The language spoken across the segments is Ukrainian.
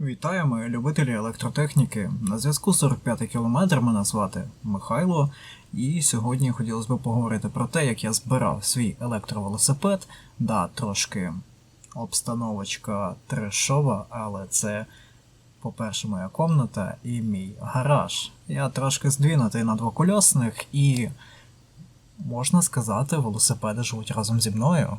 Вітаю, мої любителі електротехніки. На зв'язку 45 кілометр мене звати Михайло, і сьогодні хотілося б поговорити про те, як я збирав свій електровелосипед. Да, трошки обстановочка трешова, але це, по-перше, моя комната і мій гараж. Я трошки здвинутий на двокольосних і, можна сказати, велосипеди живуть разом зі мною.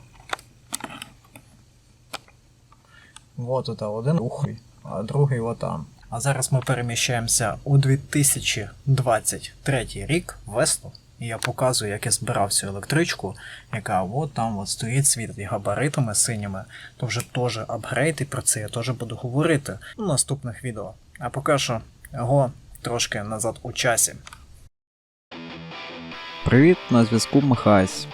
Вот тут один ухой, другий отам. А зараз ми переміщаємося у 2023 рік, весну. І я показую, як я збирав цю електричку, яка от там от стоїть світ габаритами синіми. То вже теж апгрейд, і про це я теж буду говорити у наступних відео. А поки що, його трошки назад у часі. Привіт, на зв'язку Михась.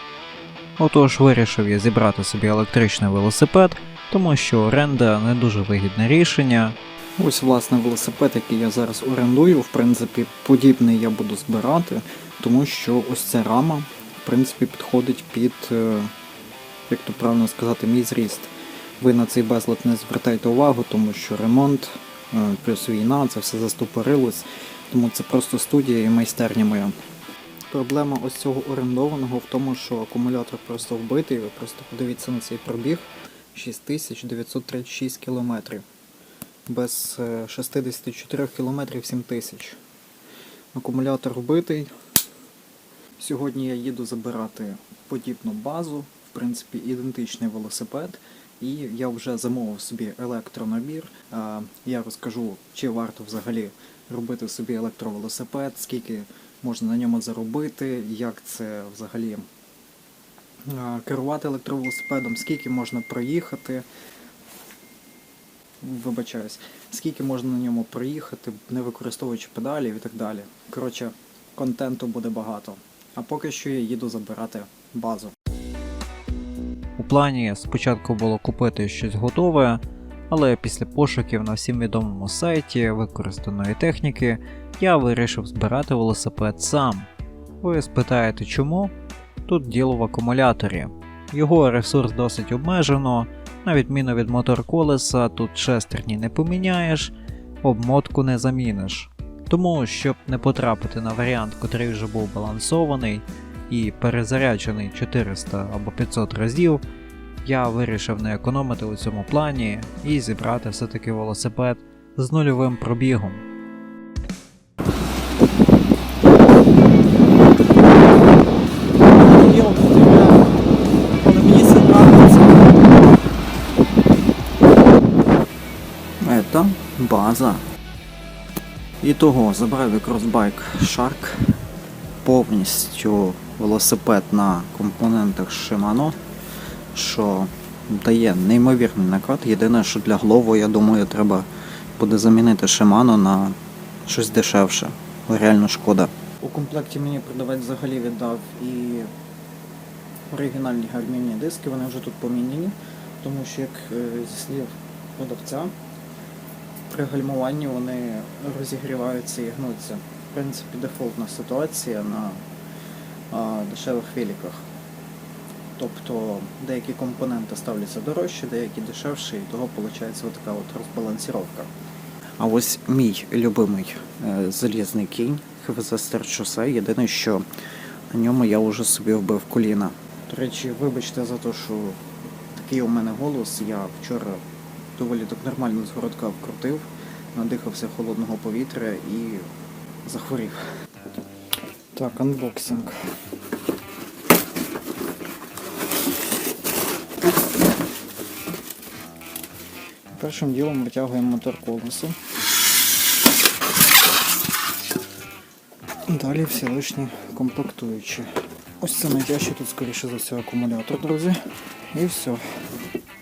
Отож, вирішив я зібрати собі електричний велосипед, тому що оренда не дуже вигідне рішення. Ось власне велосипед, який я зараз орендую, в принципі, подібний я буду збирати, тому що ось ця рама, в принципі, підходить під, е, як то правильно сказати, мій зріст. Ви на цей безлад не звертайте увагу, тому що ремонт, е, плюс війна, це все застопорилось, тому це просто студія і майстерня моя. Проблема ось цього орендованого в тому, що акумулятор просто вбитий. Ви просто подивіться на цей пробіг 6936 кілометрів. Без е, 64 кілометрів 7000. Акумулятор вбитий. Сьогодні я їду забирати подібну базу, в принципі, ідентичний велосипед. І я вже замовив собі електронабір. Я розкажу, чи варто взагалі робити собі електровелосипед, скільки можна на ньому заробити, як це взагалі керувати електровелосипедом, скільки можна проїхати. Вибачаюсь, скільки можна на ньому проїхати, не використовуючи педалів і так далі. Коротше, контенту буде багато. А поки що я їду забирати базу. У плані спочатку було купити щось готове, але після пошуків на всім відомому сайті використаної техніки я вирішив збирати велосипед сам. Ви спитаєте чому? Тут діло в акумуляторі. Його ресурс досить обмежено, на відміну від мотор колеса, тут шестерні не поміняєш, обмотку не заміниш. Тому, щоб не потрапити на варіант, котрий вже був балансований і перезаряджений 400 або 500 разів, я вирішив не економити у цьому плані і зібрати все-таки велосипед з нульовим пробігом. База. І того забрав я кросбайк Shark повністю велосипед на компонентах Shimano, що дає неймовірний накат. Єдине, що для голову, я думаю, треба буде замінити Shimano на щось дешевше. Реально шкода. У комплекті мені продавець взагалі віддав і оригінальні гармівні диски, вони вже тут поміняні, тому що як е, зі слів продавця, при гальмуванні вони розігріваються і гнуться. В принципі, дефолтна ситуація на а, дешевих великах. Тобто деякі компоненти ставляться дорожче, деякі дешевші, і того виходить така от розбалансіровка. А ось мій любимий е, залізний кінь ХВЗ Стерчосе. Єдине, що на ньому я вже собі вбив коліна. До речі, вибачте за те, що такий у мене голос. Я вчора доволі так нормально з городка вкрутив, надихався холодного повітря і захворів. Так, анбоксинг. Першим ділом витягуємо мотор колесо. Далі всі лишні комплектуючі. Ось це найтяжче тут, скоріше за все, акумулятор, друзі. І все.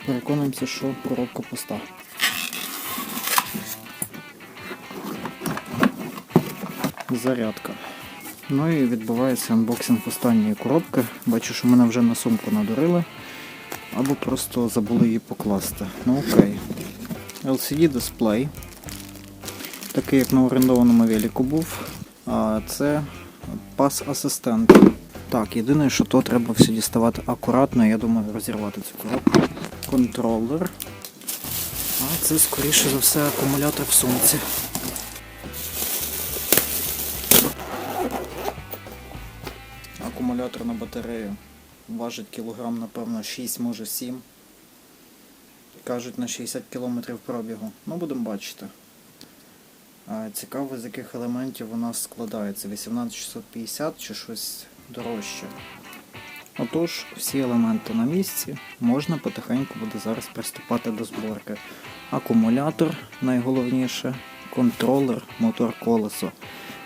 Переконуємося, що коробка пуста. Зарядка. Ну і відбувається анбоксинг останньої коробки. Бачу, що мене вже на сумку надурили. Або просто забули її покласти. Ну окей. LCD дисплей. Такий, як на орендованому велику був. А це пас асистент. Так, єдине, що то треба все діставати акуратно, я думаю, розірвати цю коробку. Контролер. А Це скоріше за все акумулятор в сумці. Акумулятор на батарею важить кілограм, напевно, 6, може 7. Кажуть на 60 км пробігу. Ну, будемо бачити. Цікаво, з яких елементів у нас складається. 18650 чи щось дорожче. Отож, всі елементи на місці. Можна потихеньку буде зараз приступати до зборки. Акумулятор найголовніше, контролер, мотор колесо,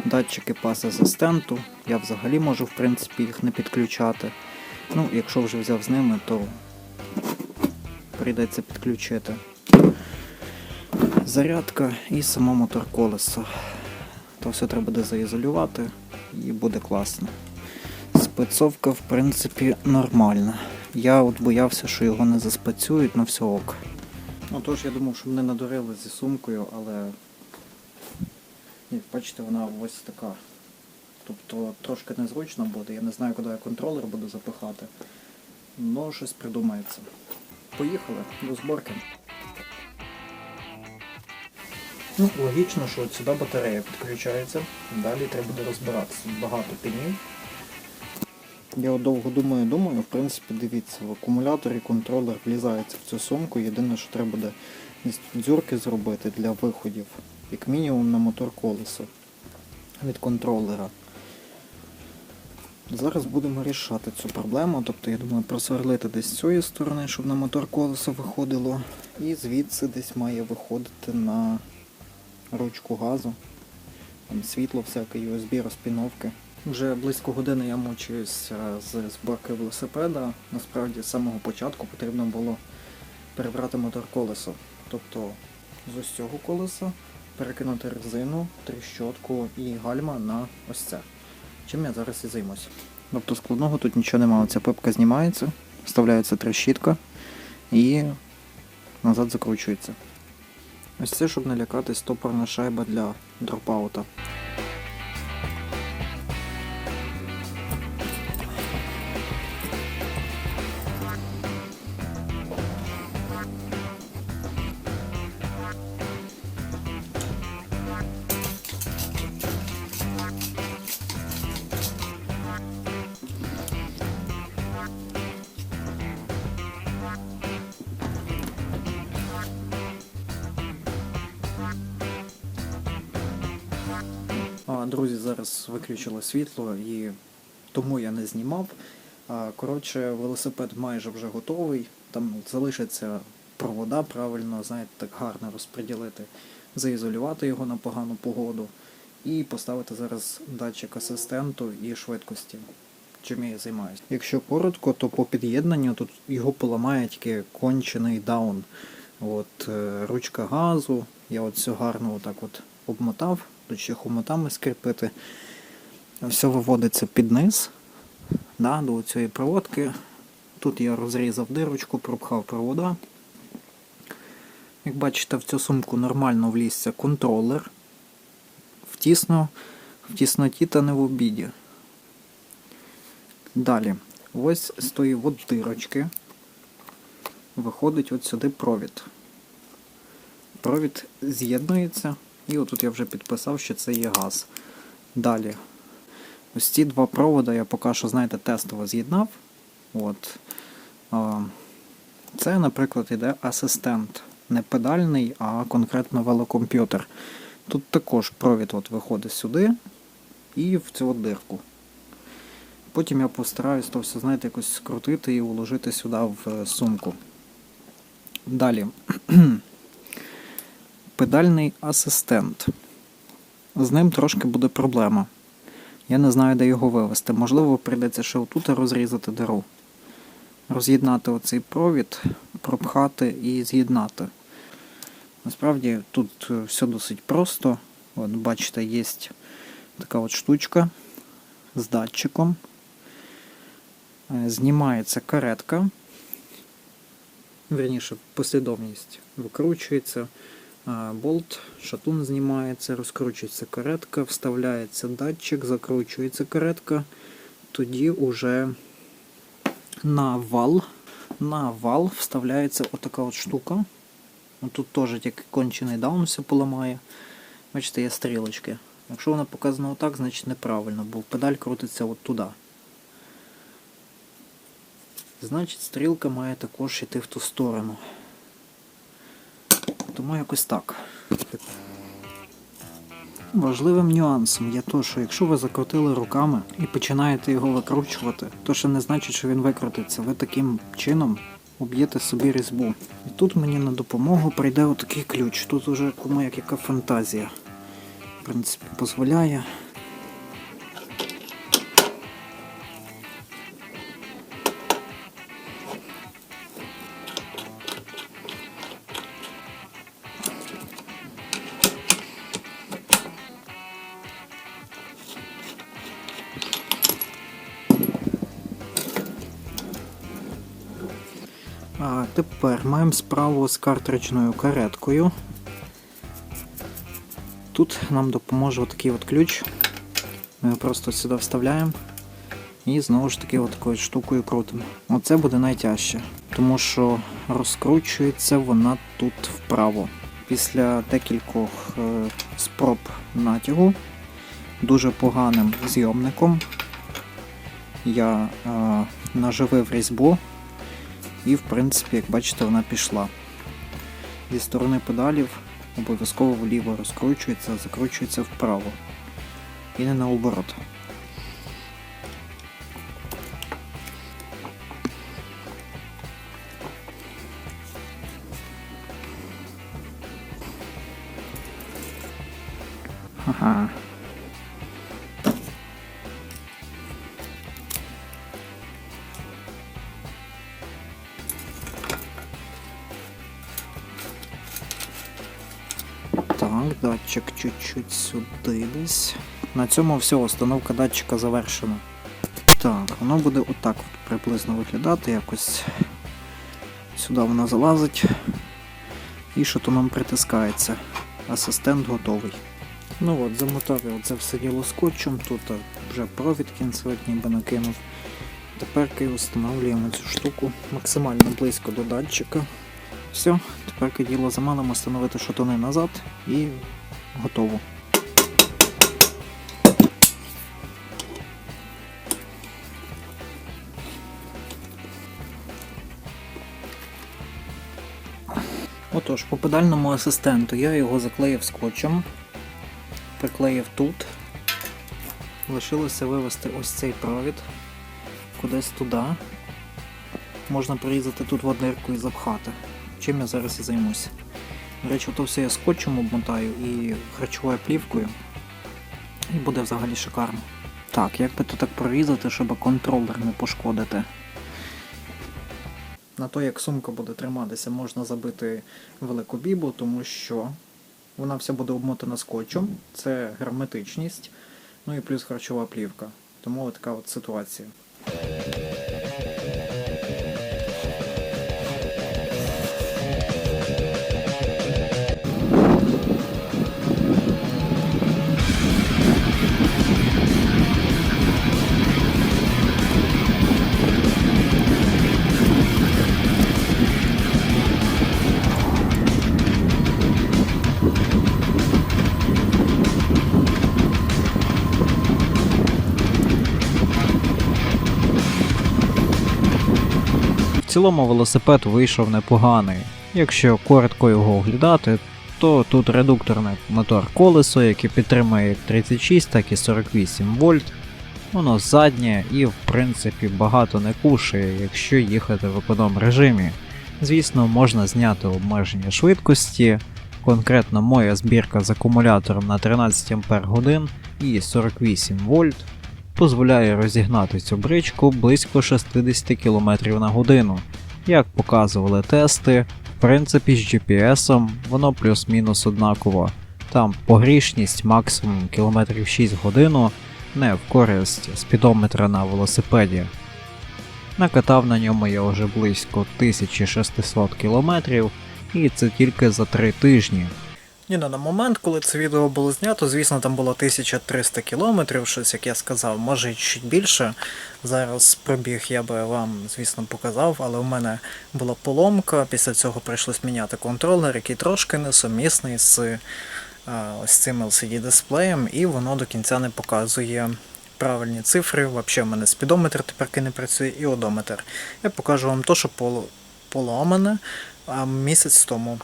датчики пас асистенту. Я взагалі можу в принципі їх не підключати. Ну, якщо вже взяв з ними, то прийдеться підключити. Зарядка і само мотор колесо. То все треба буде заізолювати і буде класно. Спецовка, в принципі, нормальна. Я от боявся, що його не заспецюють, на все ок. Ну тож я думав, що мене надурили зі сумкою, але як бачите, вона ось така. Тобто трошки незручно буде. Я не знаю, куди я контролер буду запихати. Ну, щось придумається. Поїхали до зборки. Ну, логічно, що от сюди батарея підключається. Далі треба буде розбиратися. Багато пінів. Я довго думаю, думаю, в принципі, дивіться, в акумуляторі контролер влізається в цю сумку. Єдине, що треба буде дзюрки зробити для виходів, як мінімум на мотор колесо від контролера. Зараз будемо рішати цю проблему. Тобто, я думаю, просверлити десь з цієї сторони, щоб на мотор колесо виходило. І звідси десь має виходити на ручку газу. Там світло всяке, USB, розпіновки. Вже близько години я мучуюся з зборки велосипеда. Насправді з самого початку потрібно було перебрати мотор колесо. Тобто з ось цього колеса перекинути резину, тріщотку і гальма на ось це. Чим я зараз і займусь. Тобто складного тут нічого немає. Ця пипка знімається, вставляється трещітка і назад закручується. Ось це, щоб не лякати стопорна шайба для дропаута. Друзі, зараз виключили світло і тому я не знімав. Коротше, велосипед майже вже готовий. Там залишиться провода правильно, знаєте, так гарно розподілити, заізолювати його на погану погоду і поставити зараз датчик асистенту і швидкості. Чим я займаюся. Якщо коротко, то по під'єднанню тут його поламає тільки кончений даун. От е, ручка газу, я от все гарно отак от обмотав, тут хомутами скріпити. Все виводиться під низ да, до цієї проводки. Тут я розрізав дирочку, пропхав провода. Як бачите, в цю сумку нормально влізся контролер. Втісно, в тісноті та не в обіді. Далі, ось з тої от дирочки виходить от сюди провід. Провід з'єднується, і отут я вже підписав, що це є газ. Далі. Ось ці два проводи я поки що, знаєте, тестово з'єднав. От. Це, наприклад, іде асистент. Не педальний, а конкретно велокомп'ютер. Тут також провід от виходить сюди і в цю дирку. Потім я постараюсь то все, знаєте, якось скрутити і уложити сюди в е, сумку. Далі. Педальний асистент. З ним трошки буде проблема. Я не знаю, де його вивести. Можливо, прийдеться ще отут розрізати диру. Роз'єднати оцей провід, пропхати і з'єднати. Насправді тут е, все досить просто. От, бачите, є така от штучка з датчиком. Е, Знімається каретка. Верніше, послідовність викручується. Болт, шатун знімається, розкручується каретка, вставляється датчик, закручується каретка. Тоді уже на вал, на вал вставляється отака от штука. Ну, Тут теж тільки кончений даун все поламає. Бачите, є стрілочки. Якщо вона показана отак, значить неправильно, бо педаль крутиться от туди. Значить, стрілка має також йти в ту сторону. Тому якось так. Важливим нюансом є то, що якщо ви закрутили руками і починаєте його викручувати, то ще не значить, що він викрутиться. Ви таким чином уб'єте собі різьбу. І тут мені на допомогу прийде отакий ключ. Тут уже кому як яка фантазія. В принципі, дозволяє. А тепер маємо справу з картриджною кареткою. Тут нам допоможе отакий от ключ. Ми його просто сюди вставляємо і знову ж таки такою штукою крутимо. Оце буде найтяжче, тому що розкручується вона тут вправо. Після декількох е, спроб натягу дуже поганим зйомником я е, наживив різьбу і, в принципі, як бачите, вона пішла. Зі сторони педалів обов'язково вліво розкручується, закручується вправо. І не наоборот. Так, датчик чуть-чуть сюди десь. На цьому все, установка датчика завершена. Так, воно буде отак от приблизно виглядати якось. Сюди вона залазить. І шатуном притискається. Асистент готовий. Ну от, замотав я все діло скотчем, тут вже провід кінцевик ніби накинув. Тепер встановлюємо цю штуку максимально близько до датчика. Все, тепер діло за малим встановити шатуни назад і готово. Отож, по педальному асистенту я його заклеїв скотчем, приклеїв тут. Лишилося вивести ось цей провід кудись туди. Можна прорізати тут в дирку і запхати. Чим я зараз і займуся. До речі, то все я скотчем обмотаю і харчовою плівкою. І буде взагалі шикарно. Так, як би то так прорізати, щоб контролер не пошкодити. На то, як сумка буде триматися, можна забити велику бібу, тому що вона вся буде обмотана скотчем, це герметичність, ну і плюс харчова плівка. Тому така от ситуація. Цілому велосипед вийшов непоганий. Якщо коротко його оглядати, то тут редукторне мотор колесо, яке підтримує як 36, так і 48 вольт. Воно заднє і в принципі багато не кушає, якщо їхати в економ режимі. Звісно, можна зняти обмеження швидкості. Конкретно моя збірка з акумулятором на 13 Ах і 48 вольт дозволяє розігнати цю бричку близько 60 км на годину. Як показували тести, в принципі з GPS воно плюс-мінус однаково. Там погрішність максимум кілометрів 6 в годину, не в користь спідометра на велосипеді. Накатав на ньому я вже близько 1600 км, і це тільки за 3 тижні. Ні, ну, на момент, коли це відео було знято, звісно, там було 1300 кілометрів, щось, як я сказав, може чуть більше. Зараз пробіг я би вам, звісно, показав, але у мене була поломка. Після цього прийшлось міняти контролер, який трошки несумісний з е, ось цим LCD-дисплеєм, і воно до кінця не показує правильні цифри. Взагалі, в мене спідометр тепер не працює і одометр. Я покажу вам то, що поло- поламане а, місяць тому.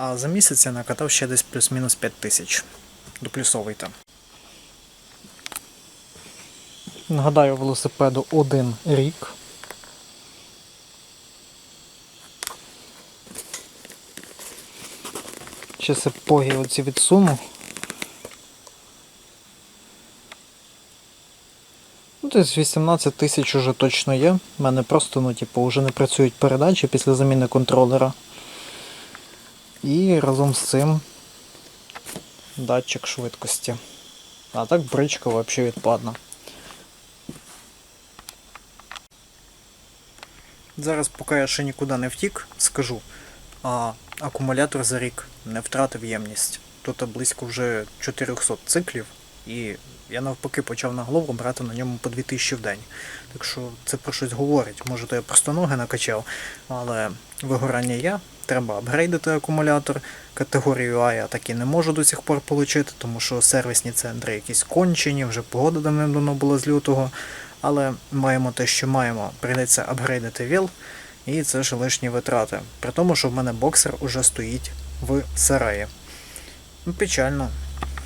А за місяць я накатав ще десь плюс-мінус 5 тисяч. Доплюсовуйте. Нагадаю, велосипеду один рік. Ще сапоги оці відсуну. Ну, десь 18 тисяч уже точно є. У мене просто, ну, типу, вже не працюють передачі після заміни контролера. І разом з цим датчик швидкості. А так бричка взагалі відпадна. Зараз, поки я ще нікуди не втік, скажу. А акумулятор за рік не втратив ємність. Тут близько вже 400 циклів, і я навпаки почав на голову брати на ньому по 2000 в день. Так що це про щось говорить. Може, то я просто ноги накачав, але вигорання є. Треба апгрейдити акумулятор. Категорію А я так і не можу до сих пор отримати, тому що сервісні центри якісь кончені, вже погода давним-давно була з лютого. Але маємо те, що маємо. Прийдеться апгрейдити ВІЛ, і це ж лишні витрати. При тому, що в мене боксер уже стоїть в сараї. Ну, печально.